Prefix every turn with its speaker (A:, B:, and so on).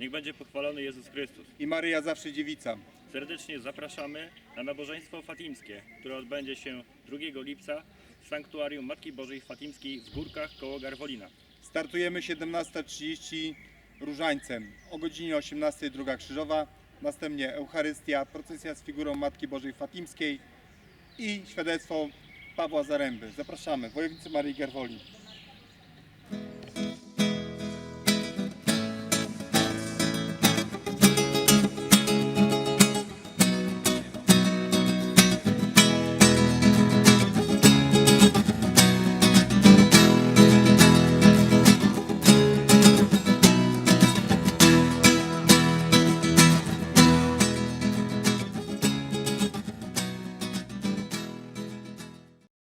A: Niech będzie pochwalony Jezus Chrystus.
B: i Maryja zawsze dziewica.
A: Serdecznie zapraszamy na nabożeństwo fatimskie, które odbędzie się 2 lipca w Sanktuarium Matki Bożej Fatimskiej w Górkach koło Garwolina.
B: Startujemy 17.30 różańcem. O godzinie 18.00 druga krzyżowa, następnie Eucharystia, procesja z figurą Matki Bożej Fatimskiej i świadectwo Pawła Zaręby. Zapraszamy, wojownicy Marii Garwoli.